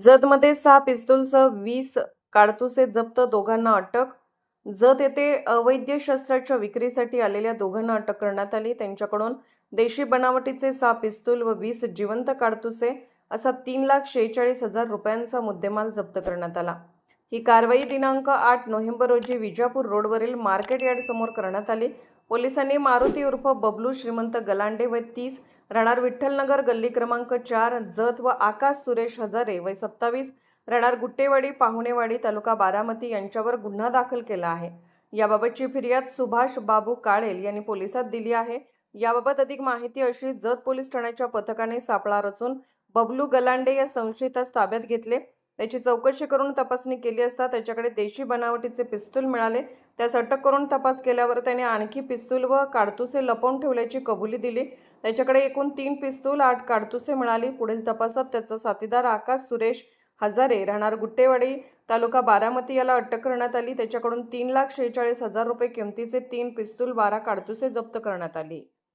जतमध्ये सहा पिस्तूलसह वीस काडतुसे जप्त दोघांना अटक. जत येथे अवैध शस्त्राच्या विक्रीसाठी आलेल्या दोघांना अटक करण्यात आली. त्यांच्याकडून देशी बनावटीचे सहा पिस्तूल व वीस जिवंत काडतुसे असा तीन लाख शेहेचाळीस हजार रुपयांचा मुद्देमाल जप्त करण्यात आला. ही कारवाई दिनांक आठ नोव्हेंबर रोजी विजापूर रोडवरील मार्केट यार्ड समोर करण्यात आली. पोलिसांनी मारुती उर्फ बबलू श्रीमंत गलांडे वय तीस राहणार विठ्ठलनगर गल्ली क्रमांक चार जत व आकाश सुरेश हजारे वय सत्तावीस राहणार गुट्टेवाडी पाहुणेवाडी तालुका बारामती यांच्यावर गुन्हा दाखल केला आहे. याबाबतची फिर्याद सुभाष बाबू काळेल यांनी पोलिसात दिली आहे. याबाबत अधिक माहिती अशी जत पोलीस ठाण्याच्या पथकाने सापळा रचून बबलू गलांडे या संशयितास ताब्यात घेतले. त्याची चौकशी करून तपासणी केली असता त्याच्याकडे देशी बनावटीचे पिस्तूल मिळाले. त्यास अटक करून तपास केल्यावर त्याने आणखी पिस्तूल व काडतुसे लपवून ठेवल्याची कबुली दिली. त्याच्याकडे एकूण तीन पिस्तूल आठ काडतुसे मिळाली. पुढील तपासात त्याचा साथीदार आकाश सुरेश हजारे राहणार गुट्टेवाडी तालुका बारामती. याला अटक करण्यात आली. त्याच्याकडून तीन लाख शेहेचाळीस हजार रुपये किमतीचे तीन पिस्तूल बारा काडतुसे जप्त करण्यात आली.